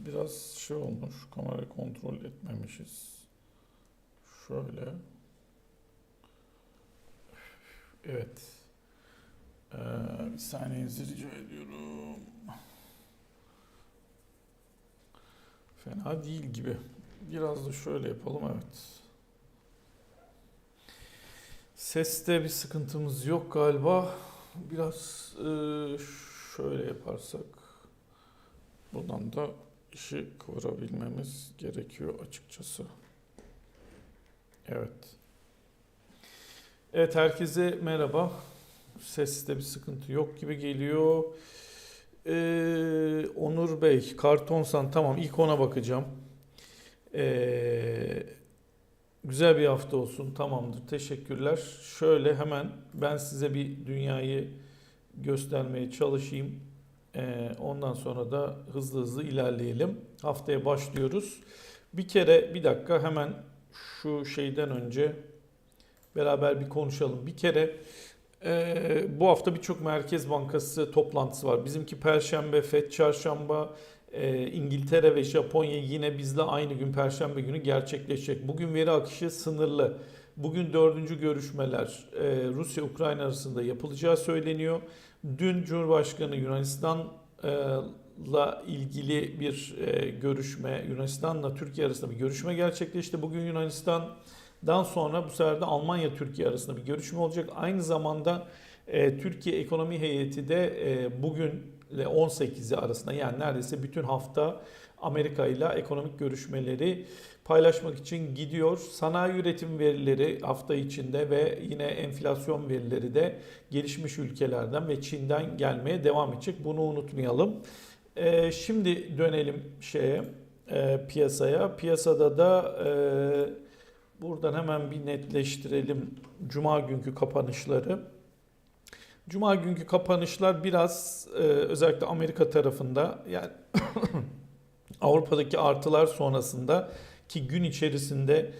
biraz şey olmuş. Kamerayı kontrol etmemişiz. Şöyle. Evet. Ee, bir saniyenizi rica ediyorum. Fena değil gibi. Biraz da şöyle yapalım evet. Seste bir sıkıntımız yok galiba. Biraz e, şöyle yaparsak buradan da işi kıvırabilmemiz gerekiyor açıkçası. Evet. Evet herkese merhaba. Seste bir sıkıntı yok gibi geliyor. Ee, Onur Bey, Kartonsan tamam ilk ona bakacağım. Ee, güzel bir hafta olsun tamamdır teşekkürler. Şöyle hemen ben size bir dünyayı göstermeye çalışayım. Ee, ondan sonra da hızlı hızlı ilerleyelim. Haftaya başlıyoruz. Bir kere bir dakika hemen şu şeyden önce beraber bir konuşalım. Bir kere e, bu hafta birçok Merkez Bankası toplantısı var. Bizimki Perşembe, FED Çarşamba, e, İngiltere ve Japonya yine bizle aynı gün Perşembe günü gerçekleşecek. Bugün veri akışı sınırlı. Bugün dördüncü görüşmeler e, Rusya-Ukrayna arasında yapılacağı söyleniyor. Dün Cumhurbaşkanı Yunanistan'la ilgili bir e, görüşme, Yunanistan'la Türkiye arasında bir görüşme gerçekleşti. Bugün Yunanistan'dan sonra bu sefer de Almanya-Türkiye arasında bir görüşme olacak. Aynı zamanda e, Türkiye Ekonomi Heyeti de e, bugün ile 18'i arasında yani neredeyse bütün hafta Amerika ile ekonomik görüşmeleri paylaşmak için gidiyor. Sanayi üretim verileri hafta içinde ve yine enflasyon verileri de gelişmiş ülkelerden ve Çin'den gelmeye devam edecek. Bunu unutmayalım. Ee, şimdi dönelim şeye e, piyasaya. Piyasada da e, buradan hemen bir netleştirelim Cuma günkü kapanışları. Cuma günkü kapanışlar biraz e, özellikle Amerika tarafında yani Avrupa'daki artılar sonrasında ki gün içerisinde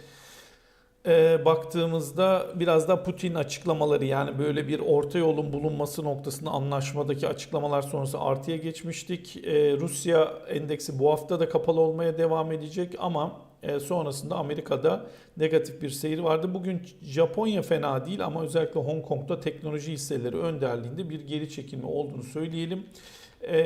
e, baktığımızda biraz da Putin açıklamaları yani böyle bir orta yolun bulunması noktasında anlaşmadaki açıklamalar sonrası artıya geçmiştik. E, Rusya endeksi bu hafta da kapalı olmaya devam edecek ama e, sonrasında Amerika'da negatif bir seyir vardı. Bugün Japonya fena değil ama özellikle Hong Kong'da teknoloji hisseleri önderliğinde bir geri çekilme olduğunu söyleyelim. E,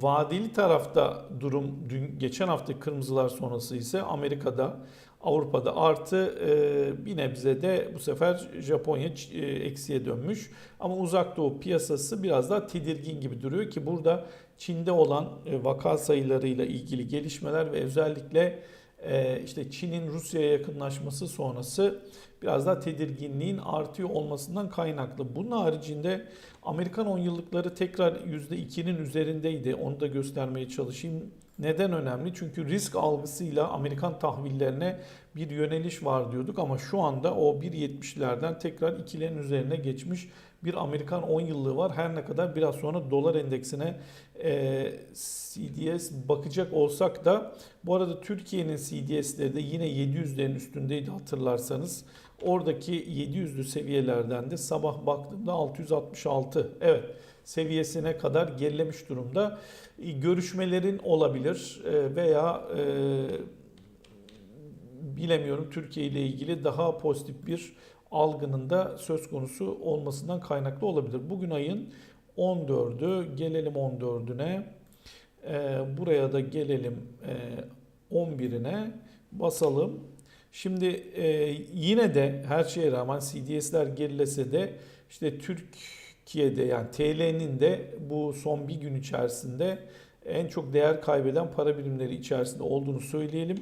vadeli tarafta durum dün geçen hafta kırmızılar sonrası ise Amerika'da Avrupa'da artı e, bir nebze de bu sefer Japonya e, eksiye dönmüş. Ama uzak doğu piyasası biraz daha tedirgin gibi duruyor ki burada Çin'de olan e, vaka sayılarıyla ilgili gelişmeler ve özellikle e, işte Çin'in Rusya'ya yakınlaşması sonrası biraz daha tedirginliğin artıyor olmasından kaynaklı. Bunun haricinde Amerikan 10 yıllıkları tekrar %2'nin üzerindeydi. Onu da göstermeye çalışayım. Neden önemli? Çünkü risk algısıyla Amerikan tahvillerine bir yöneliş var diyorduk ama şu anda o 1.70'lerden tekrar 2'lerin üzerine geçmiş bir Amerikan 10 yıllığı var. Her ne kadar biraz sonra dolar endeksine e, CDS bakacak olsak da bu arada Türkiye'nin CDS'leri de yine 700'lerin üstündeydi hatırlarsanız. Oradaki 700'lü seviyelerden de sabah baktığımda 666 evet seviyesine kadar gerilemiş durumda. E, görüşmelerin olabilir e, veya e, bilemiyorum Türkiye ile ilgili daha pozitif bir algının da söz konusu olmasından kaynaklı olabilir. Bugün ayın 14'ü gelelim 14'üne buraya da gelelim 11'ine basalım. Şimdi e, yine de her şeye rağmen CDS'ler gerilese de işte Türkiye'de yani TL'nin de bu son bir gün içerisinde en çok değer kaybeden para birimleri içerisinde olduğunu söyleyelim.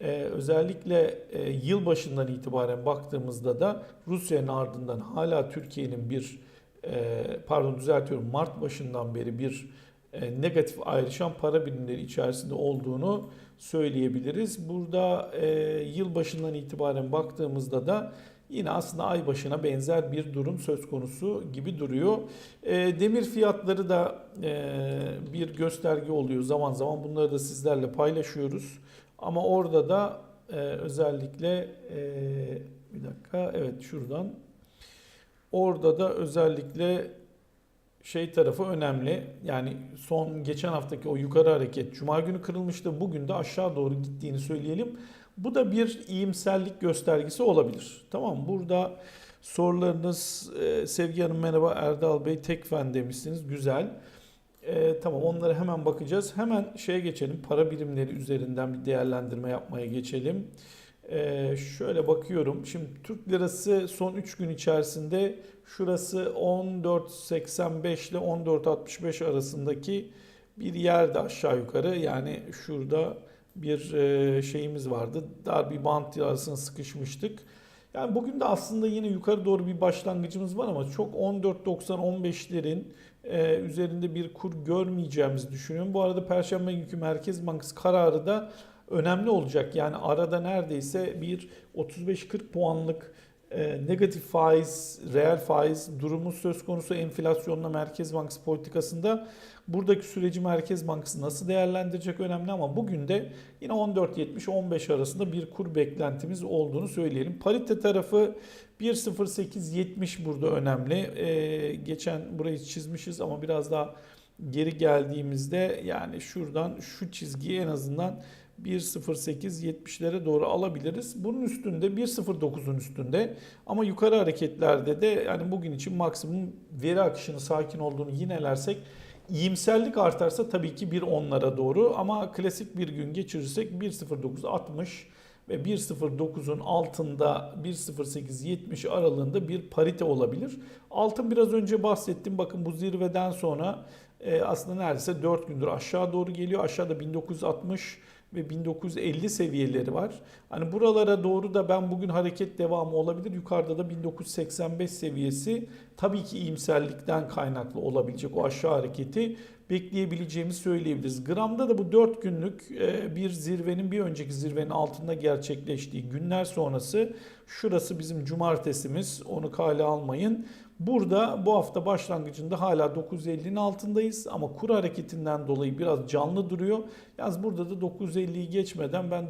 Ee, özellikle e, yıl başından itibaren baktığımızda da Rusya'nın ardından hala Türkiye'nin bir e, pardon düzeltiyorum Mart başından beri bir negatif ayrışan para birimleri içerisinde olduğunu söyleyebiliriz. Burada e, yıl başından itibaren baktığımızda da yine aslında ay başına benzer bir durum söz konusu gibi duruyor. E, demir fiyatları da e, bir gösterge oluyor zaman zaman bunları da sizlerle paylaşıyoruz. Ama orada da e, özellikle e, bir dakika evet şuradan orada da özellikle şey tarafı önemli. Yani son geçen haftaki o yukarı hareket cuma günü kırılmıştı. Bugün de aşağı doğru gittiğini söyleyelim. Bu da bir iyimserlik göstergesi olabilir. Tamam? Burada sorularınız e, Sevgi Hanım merhaba Erdal Bey tekfen demişsiniz. Güzel. E, tamam onlara hemen bakacağız. Hemen şeye geçelim. Para birimleri üzerinden bir değerlendirme yapmaya geçelim. E, şöyle bakıyorum. Şimdi Türk lirası son 3 gün içerisinde şurası 14.85 ile 14.65 arasındaki bir yerde aşağı yukarı. Yani şurada bir e, şeyimiz vardı. Dar bir bant arasına sıkışmıştık. Yani bugün de aslında yine yukarı doğru bir başlangıcımız var ama çok 14.90-15'lerin e, üzerinde bir kur görmeyeceğimizi düşünüyorum. Bu arada Perşembe günkü Merkez Bankası kararı da önemli olacak. Yani arada neredeyse bir 35-40 puanlık e, negatif faiz, reel faiz durumu söz konusu enflasyonla Merkez Bankası politikasında buradaki süreci Merkez Bankası nasıl değerlendirecek önemli ama bugün de yine 14.70-15 arasında bir kur beklentimiz olduğunu söyleyelim. Parite tarafı 1.0870 burada önemli. Ee, geçen burayı çizmişiz ama biraz daha geri geldiğimizde yani şuradan şu çizgiyi en azından 1.08.70'lere doğru alabiliriz. Bunun üstünde 1.09'un üstünde ama yukarı hareketlerde de yani bugün için maksimum veri akışının sakin olduğunu yinelersek iyimserlik artarsa tabii ki 1.10'lara doğru ama klasik bir gün geçirirsek 1.09.60 ve 1.09'un altında 1.08.70 aralığında bir parite olabilir. Altın biraz önce bahsettim. Bakın bu zirveden sonra e, aslında neredeyse 4 gündür aşağı doğru geliyor. Aşağıda 1960 ve 1950 seviyeleri var. Hani buralara doğru da ben bugün hareket devamı olabilir. Yukarıda da 1985 seviyesi tabii ki iyimserlikten kaynaklı olabilecek o aşağı hareketi bekleyebileceğimizi söyleyebiliriz. Gramda da bu 4 günlük e, bir zirvenin bir önceki zirvenin altında gerçekleştiği günler sonrası şurası bizim cumartesimiz onu kale almayın. Burada bu hafta başlangıcında hala 950'nin altındayız ama kur hareketinden dolayı biraz canlı duruyor. Yalnız burada da 950'yi geçmeden ben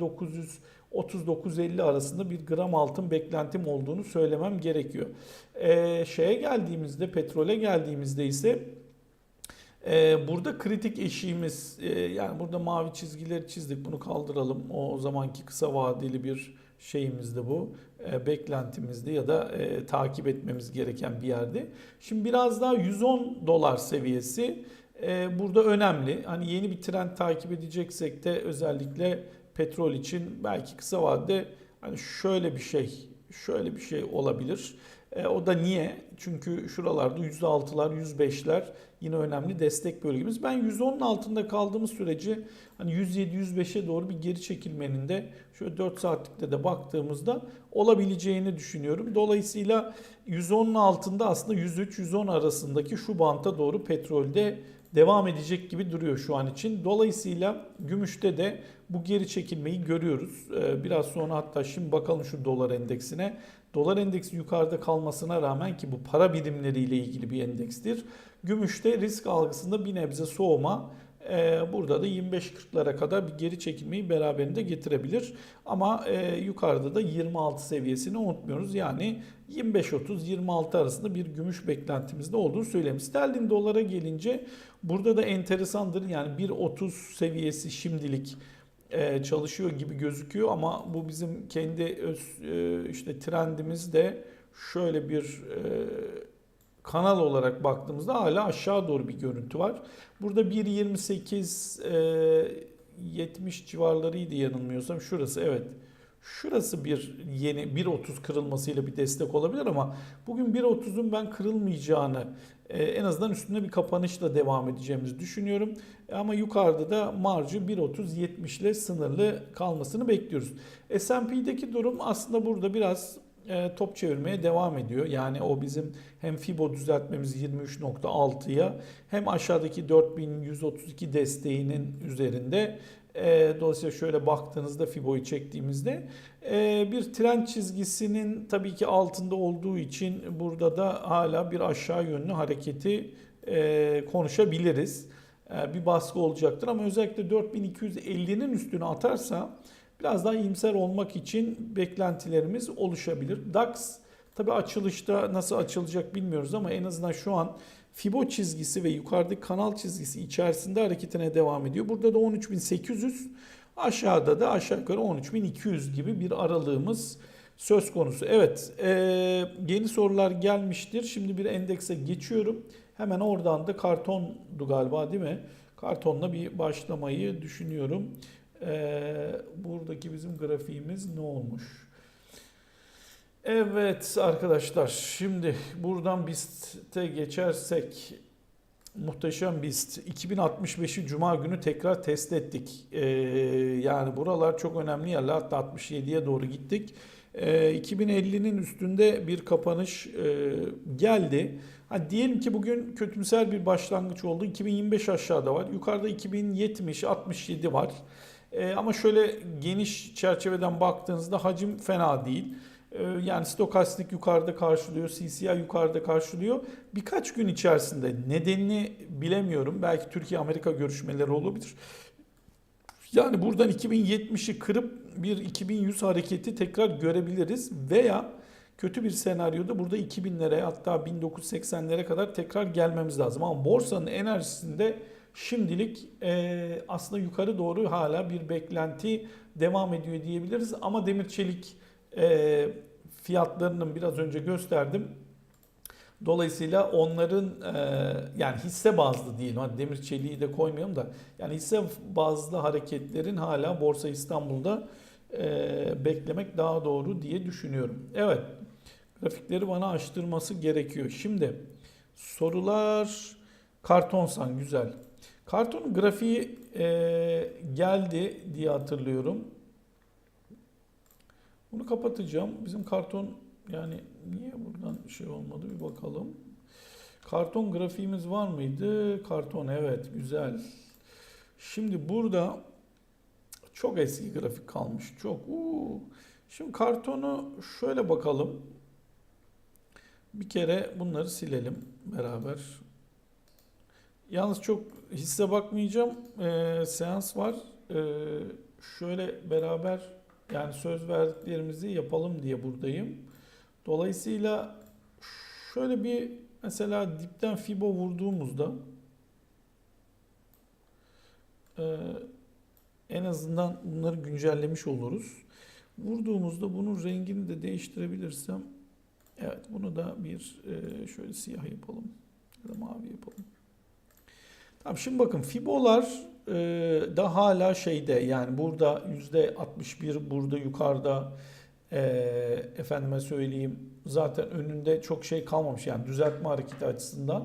930-950 arasında bir gram altın beklentim olduğunu söylemem gerekiyor. Ee, şeye geldiğimizde, petrole geldiğimizde ise ee, burada kritik eşiğimiz e, yani burada mavi çizgileri çizdik bunu kaldıralım. O zamanki kısa vadeli bir şeyimizdi bu. E, beklentimizdi ya da e, takip etmemiz gereken bir yerde. Şimdi biraz daha 110 dolar seviyesi e, burada önemli. Hani yeni bir trend takip edeceksek de özellikle petrol için belki kısa vadede hani şöyle bir şey şöyle bir şey olabilir. E, o da niye? Çünkü şuralarda %6'lar, %5'ler yine önemli destek bölgemiz. Ben 110'un altında kaldığımız sürece hani 107-105'e doğru bir geri çekilmenin de şöyle 4 saatlikte de baktığımızda olabileceğini düşünüyorum. Dolayısıyla 110'un altında aslında 103-110 arasındaki şu banta doğru petrolde devam edecek gibi duruyor şu an için. Dolayısıyla gümüşte de bu geri çekilmeyi görüyoruz. Ee, biraz sonra hatta şimdi bakalım şu dolar endeksine. Dolar endeksi yukarıda kalmasına rağmen ki bu para birimleriyle ilgili bir endekstir. Gümüşte risk algısında bir nebze soğuma ee, burada da 25-40'lara kadar bir geri çekilmeyi beraberinde getirebilir. Ama e, yukarıda da 26 seviyesini unutmuyoruz. Yani 25-30-26 arasında bir gümüş beklentimizde olduğunu söyleyeyim. Sterlin dolara gelince burada da enteresandır. Yani 1.30 seviyesi şimdilik e, çalışıyor gibi gözüküyor ama bu bizim kendi öz, e, işte trendimiz de şöyle bir kanal olarak baktığımızda hala aşağı doğru bir görüntü var. Burada 1.28 70 civarlarıydı yanılmıyorsam. Şurası evet. Şurası bir yeni 1.30 kırılmasıyla bir destek olabilir ama bugün 1.30'un ben kırılmayacağını en azından üstünde bir kapanışla devam edeceğimizi düşünüyorum. Ama yukarıda da marjı 1.30-70 ile sınırlı kalmasını bekliyoruz. S&P'deki durum aslında burada biraz e, top çevirmeye devam ediyor. Yani o bizim hem FIBO düzeltmemiz 23.6'ya hem aşağıdaki 4132 desteğinin üzerinde. E, dolayısıyla şöyle baktığınızda FIBO'yu çektiğimizde e, bir trend çizgisinin tabii ki altında olduğu için burada da hala bir aşağı yönlü hareketi konuşabiliriz. Bir baskı olacaktır ama özellikle 4250'nin üstüne atarsa biraz daha iyimser olmak için beklentilerimiz oluşabilir. DAX Tabi açılışta nasıl açılacak bilmiyoruz ama en azından şu an Fibo çizgisi ve yukarıdaki kanal çizgisi içerisinde hareketine devam ediyor. Burada da 13.800 aşağıda da aşağı yukarı 13.200 gibi bir aralığımız söz konusu. Evet e, yeni sorular gelmiştir. Şimdi bir endekse geçiyorum. Hemen oradan da kartondu galiba değil mi? Kartonla bir başlamayı düşünüyorum. E, buradaki bizim grafiğimiz ne olmuş? Evet arkadaşlar şimdi buradan BIST'e geçersek muhteşem BIST 2065'i Cuma günü tekrar test ettik. Ee, yani buralar çok önemli yerler hatta 67'ye doğru gittik. Ee, 2050'nin üstünde bir kapanış e, geldi. Ha, diyelim ki bugün kötümser bir başlangıç oldu. 2025 aşağıda var. Yukarıda 2070, 67 var. Ee, ama şöyle geniş çerçeveden baktığınızda hacim fena değil. Ee, yani stokastik yukarıda karşılıyor, CCI yukarıda karşılıyor. Birkaç gün içerisinde nedenini bilemiyorum. Belki Türkiye-Amerika görüşmeleri olabilir. Yani buradan 2070'i kırıp bir 2100 hareketi tekrar görebiliriz. Veya kötü bir senaryoda burada 2000'lere hatta 1980'lere kadar tekrar gelmemiz lazım. Ama borsanın enerjisinde şimdilik e, aslında yukarı doğru hala bir beklenti devam ediyor diyebiliriz. Ama demir çelik e, fiyatlarının biraz önce gösterdim. Dolayısıyla onların e, yani hisse bazlı diyelim. Hadi demir çeliği de koymayalım da yani hisse bazlı hareketlerin hala Borsa İstanbul'da e, beklemek daha doğru diye düşünüyorum. Evet. Grafikleri bana açtırması gerekiyor. Şimdi sorular kartonsan güzel. Karton grafiği e, geldi diye hatırlıyorum. Bunu kapatacağım. Bizim karton yani niye buradan şey olmadı bir bakalım. Karton grafiğimiz var mıydı? Karton evet güzel. Şimdi burada çok eski grafik kalmış. Çok. Uu. Şimdi kartonu şöyle bakalım. Bir kere bunları silelim beraber. Yalnız çok hisse bakmayacağım. Ee, seans var. Ee, şöyle beraber yani söz verdiklerimizi yapalım diye buradayım. Dolayısıyla şöyle bir mesela dipten fibo vurduğumuzda e, en azından bunları güncellemiş oluruz. Vurduğumuzda bunun rengini de değiştirebilirsem evet bunu da bir e, şöyle siyah yapalım ya da mavi yapalım. Tamam şimdi bakın fibolar e, da hala şeyde yani burada yüzde 61 burada yukarıda e, efendime söyleyeyim zaten önünde çok şey kalmamış yani düzeltme hareketi açısından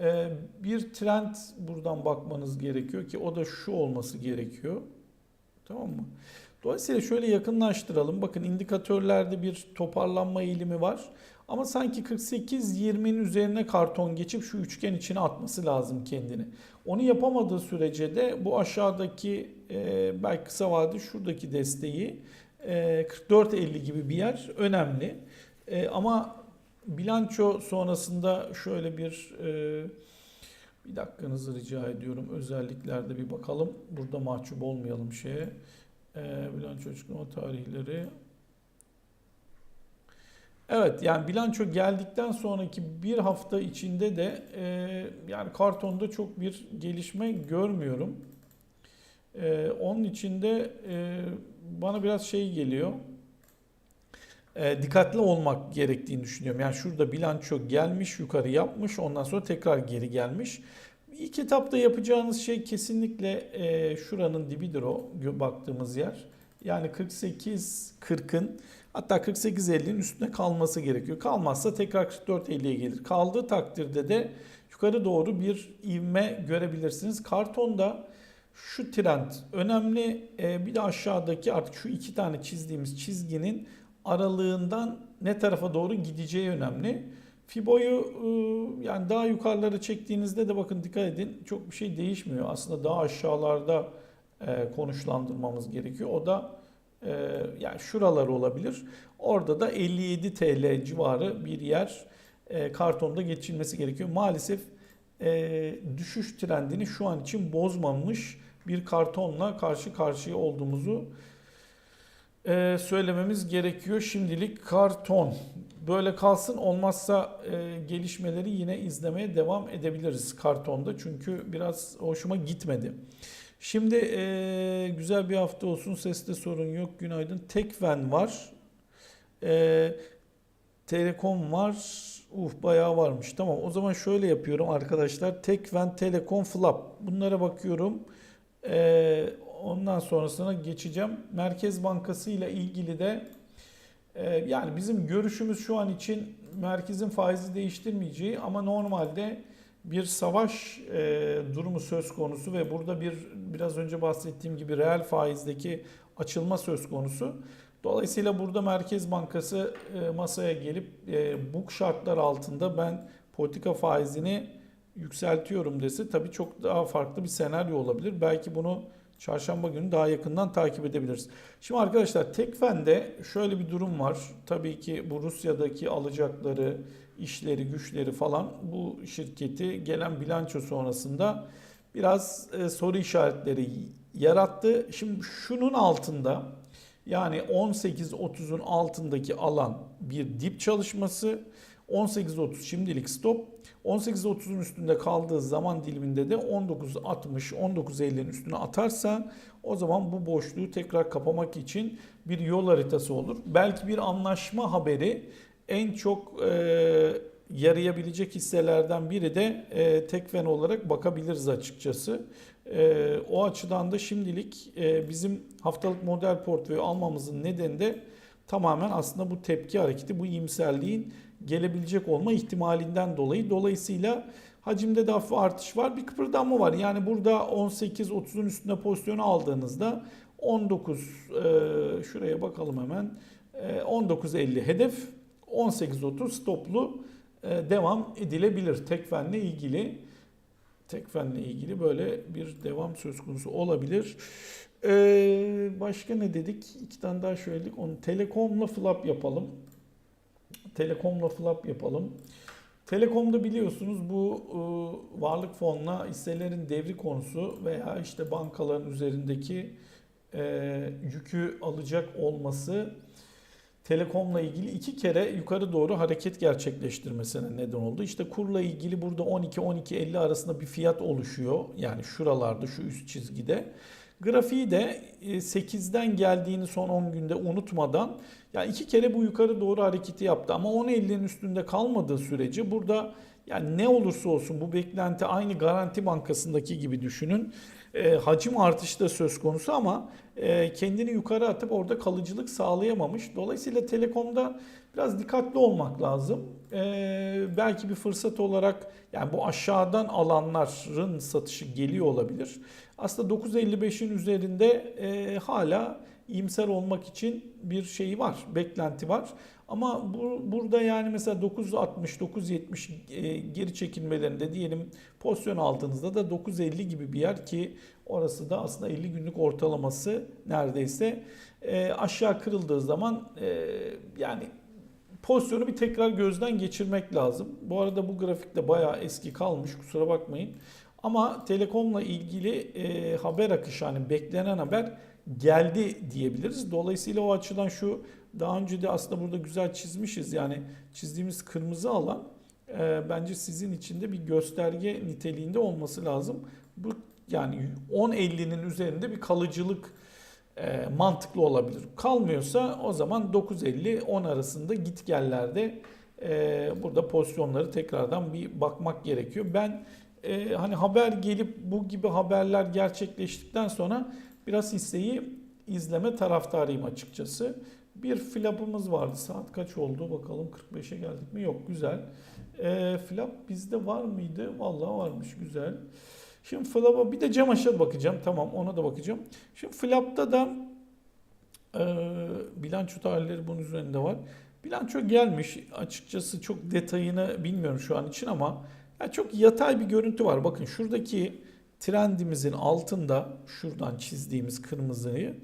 e, bir trend buradan bakmanız gerekiyor ki o da şu olması gerekiyor tamam mı? Dolayısıyla şöyle yakınlaştıralım. Bakın indikatörlerde bir toparlanma eğilimi var. Ama sanki 48-20'nin üzerine karton geçip şu üçgen içine atması lazım kendini. Onu yapamadığı sürece de bu aşağıdaki e, belki kısa vadeli şuradaki desteği e, 44-50 gibi bir yer önemli. E, ama bilanço sonrasında şöyle bir e, bir dakikanızı rica ediyorum. Özelliklerde bir bakalım. Burada mahcup olmayalım şeye. E, bilanço açıklama tarihleri Evet yani bilanço geldikten sonraki bir hafta içinde de e, yani kartonda çok bir gelişme görmüyorum. E, onun içinde e, bana biraz şey geliyor. E, dikkatli olmak gerektiğini düşünüyorum. Yani şurada bilanço gelmiş yukarı yapmış ondan sonra tekrar geri gelmiş. İlk etapta yapacağınız şey kesinlikle e, şuranın dibidir o baktığımız yer. Yani 48-40'ın Hatta 48.50'nin üstüne kalması gerekiyor. Kalmazsa tekrar 44.50'ye gelir. Kaldığı takdirde de yukarı doğru bir ivme görebilirsiniz. Kartonda şu trend önemli. Ee, bir de aşağıdaki artık şu iki tane çizdiğimiz çizginin aralığından ne tarafa doğru gideceği önemli. Fibo'yu ıı, yani daha yukarılara çektiğinizde de bakın dikkat edin çok bir şey değişmiyor. Aslında daha aşağılarda e, konuşlandırmamız gerekiyor. O da yani şuralar olabilir. Orada da 57 TL civarı bir yer e, kartonda geçilmesi gerekiyor. Maalesef e, düşüş trendini şu an için bozmamış bir kartonla karşı karşıya olduğumuzu e, söylememiz gerekiyor. Şimdilik karton. Böyle kalsın olmazsa gelişmeleri yine izlemeye devam edebiliriz kartonda. Çünkü biraz hoşuma gitmedi. Şimdi e, güzel bir hafta olsun. Seste sorun yok. Günaydın. Tekven var. E, Telekom var. Uf bayağı varmış. Tamam o zaman şöyle yapıyorum arkadaşlar. Tekven, Telekom, Flap. Bunlara bakıyorum. E, ondan sonrasına geçeceğim. Merkez Bankası ile ilgili de e, yani bizim görüşümüz şu an için merkezin faizi değiştirmeyeceği ama normalde bir savaş e, durumu söz konusu ve burada bir biraz önce bahsettiğim gibi reel faizdeki açılma söz konusu. Dolayısıyla burada Merkez Bankası e, masaya gelip e, bu şartlar altında ben politika faizini yükseltiyorum dese tabii çok daha farklı bir senaryo olabilir. Belki bunu çarşamba günü daha yakından takip edebiliriz. Şimdi arkadaşlar Tekfen'de şöyle bir durum var. Tabii ki bu Rusya'daki alacakları, işleri, güçleri falan bu şirketi gelen bilanço sonrasında biraz e, soru işaretleri yarattı. Şimdi şunun altında yani 18.30'un altındaki alan bir dip çalışması. 18.30 şimdilik stop. 18.30'un üstünde kaldığı zaman diliminde de 19.60, 19.50'nin üstüne atarsa o zaman bu boşluğu tekrar kapamak için bir yol haritası olur. Belki bir anlaşma haberi en çok e, yarayabilecek hisselerden biri de e, tekven olarak bakabiliriz açıkçası. E, o açıdan da şimdilik e, bizim haftalık model portföyü almamızın nedeni de tamamen aslında bu tepki hareketi, bu iyimserliğin gelebilecek olma ihtimalinden dolayı. Dolayısıyla hacimde de hafif artış var. Bir kıpırdanma var. Yani burada 18-30'un üstünde pozisyonu aldığınızda 19 e, şuraya bakalım hemen. E, 19.50 hedef 18.30 stoplu e, devam edilebilir. Tekfenle ilgili Tekfenle ilgili böyle bir devam söz konusu olabilir. Ee, başka ne dedik? İki tane daha söyledik. Onu Telekom'la flap yapalım. Telekom'la flap yapalım. Telekom'da biliyorsunuz bu e, varlık fonla hisselerin devri konusu veya işte bankaların üzerindeki e, yükü alacak olması Telekom'la ilgili iki kere yukarı doğru hareket gerçekleştirmesine neden oldu. İşte kurla ilgili burada 12-12.50 arasında bir fiyat oluşuyor. Yani şuralarda şu üst çizgide. Grafiği de 8'den geldiğini son 10 günde unutmadan yani iki kere bu yukarı doğru hareketi yaptı ama 10.50'nin üstünde kalmadığı sürece burada yani ne olursa olsun bu beklenti aynı Garanti Bankası'ndaki gibi düşünün. E, hacim artışı da söz konusu ama e, kendini yukarı atıp orada kalıcılık sağlayamamış. Dolayısıyla Telekom'da biraz dikkatli olmak lazım. E, belki bir fırsat olarak yani bu aşağıdan alanların satışı geliyor olabilir. Aslında 9.55'in üzerinde e, hala iyimser olmak için bir şey var, beklenti var. Ama bu, burada yani mesela 9.60, 9.70 e, geri çekilmelerinde diyelim pozisyon aldığınızda da 9.50 gibi bir yer ki orası da aslında 50 günlük ortalaması neredeyse e, aşağı kırıldığı zaman e, yani pozisyonu bir tekrar gözden geçirmek lazım. Bu arada bu grafikte bayağı eski kalmış kusura bakmayın. Ama telekomla ilgili e, haber akışı hani beklenen haber geldi diyebiliriz. Dolayısıyla o açıdan şu daha önce de aslında burada güzel çizmişiz. Yani çizdiğimiz kırmızı alan e, bence sizin için de bir gösterge niteliğinde olması lazım. Bu yani 10.50'nin üzerinde bir kalıcılık e, mantıklı olabilir. Kalmıyorsa o zaman 9.50-10 arasında git gellerde e, burada pozisyonları tekrardan bir bakmak gerekiyor. Ben e, hani haber gelip bu gibi haberler gerçekleştikten sonra biraz hisseyi izleme taraftarıyım açıkçası. Bir flapımız vardı. Saat kaç oldu bakalım 45'e geldik mi? Yok güzel. E, flap bizde var mıydı? Vallahi varmış güzel. Şimdi flap'a bir de cam aşağı bakacağım. Tamam ona da bakacağım. Şimdi flap'ta da e, bilanço tarihleri bunun üzerinde var. Bilanço gelmiş. Açıkçası çok detayını bilmiyorum şu an için ama yani çok yatay bir görüntü var. Bakın şuradaki trendimizin altında şuradan çizdiğimiz kırmızıyı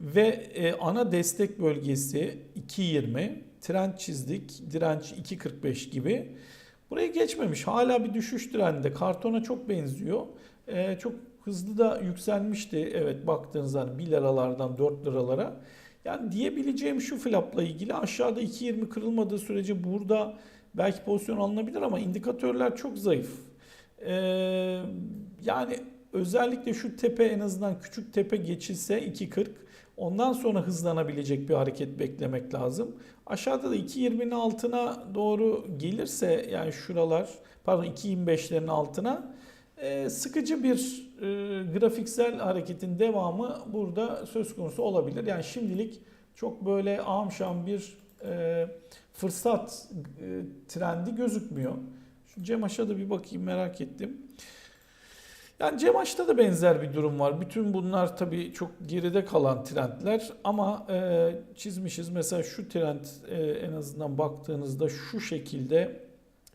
ve e, ana destek bölgesi 2.20 trend çizdik direnç 2.45 gibi. Buraya geçmemiş. Hala bir düşüş trendinde. Kartona çok benziyor. E, çok hızlı da yükselmişti. Evet baktığınızda hani 1 liralardan 4 liralara. Yani diyebileceğim şu flapla ilgili aşağıda 2.20 kırılmadığı sürece burada belki pozisyon alınabilir ama indikatörler çok zayıf. Ee, yani özellikle şu tepe en azından küçük tepe geçilse 2.40 ondan sonra hızlanabilecek bir hareket beklemek lazım. Aşağıda da 2.20'nin altına doğru gelirse yani şuralar pardon 2.25'lerin altına e, sıkıcı bir e, grafiksel hareketin devamı burada söz konusu olabilir. Yani şimdilik çok böyle amşam bir e, fırsat e, trendi gözükmüyor. Şu Cemaş'a da bir bakayım merak ettim. Yani Cemaş'ta da benzer bir durum var. Bütün bunlar tabii çok geride kalan trendler ama e, çizmişiz. Mesela şu trend e, en azından baktığınızda şu şekilde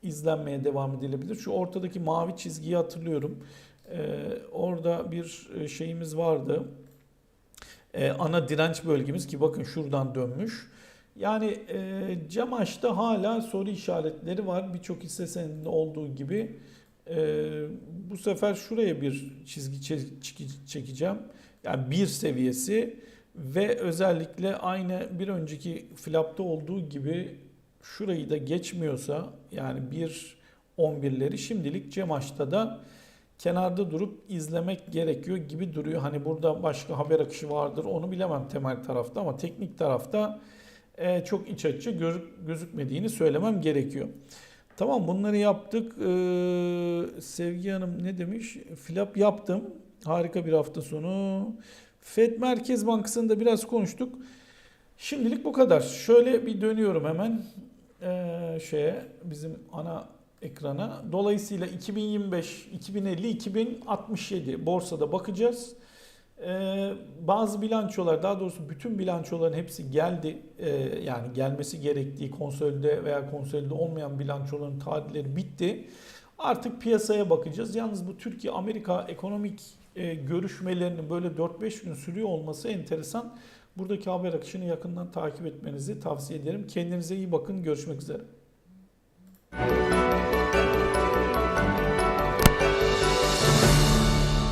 izlenmeye devam edilebilir. Şu ortadaki mavi çizgiyi hatırlıyorum. E, orada bir e, şeyimiz vardı. E, ana direnç bölgemiz ki bakın şuradan dönmüş. Yani e, Cemaş'ta hala soru işaretleri var. Birçok hisse senedinde olduğu gibi. Ee, bu sefer şuraya bir çizgi çe- çekeceğim. Yani bir seviyesi ve özellikle aynı bir önceki flapta olduğu gibi şurayı da geçmiyorsa yani bir 11'leri şimdilik Cemaş'ta da kenarda durup izlemek gerekiyor gibi duruyor. Hani burada başka haber akışı vardır onu bilemem temel tarafta ama teknik tarafta e, çok iç açıcı gözük- gözükmediğini söylemem gerekiyor. Tamam bunları yaptık. Ee, Sevgi Hanım ne demiş? Flap yaptım. Harika bir hafta sonu. Fed Merkez Bankası'nda biraz konuştuk. Şimdilik bu kadar. Şöyle bir dönüyorum hemen ee, şeye bizim ana ekrana. Dolayısıyla 2025, 2050, 2067 borsada bakacağız. Ee, bazı bilançolar daha doğrusu bütün bilançoların hepsi geldi. Ee, yani gelmesi gerektiği konsolide veya konsolide olmayan bilançoların tarihleri bitti. Artık piyasaya bakacağız. Yalnız bu Türkiye-Amerika ekonomik e, görüşmelerinin böyle 4-5 gün sürüyor olması enteresan. Buradaki haber akışını yakından takip etmenizi tavsiye ederim. Kendinize iyi bakın. Görüşmek üzere.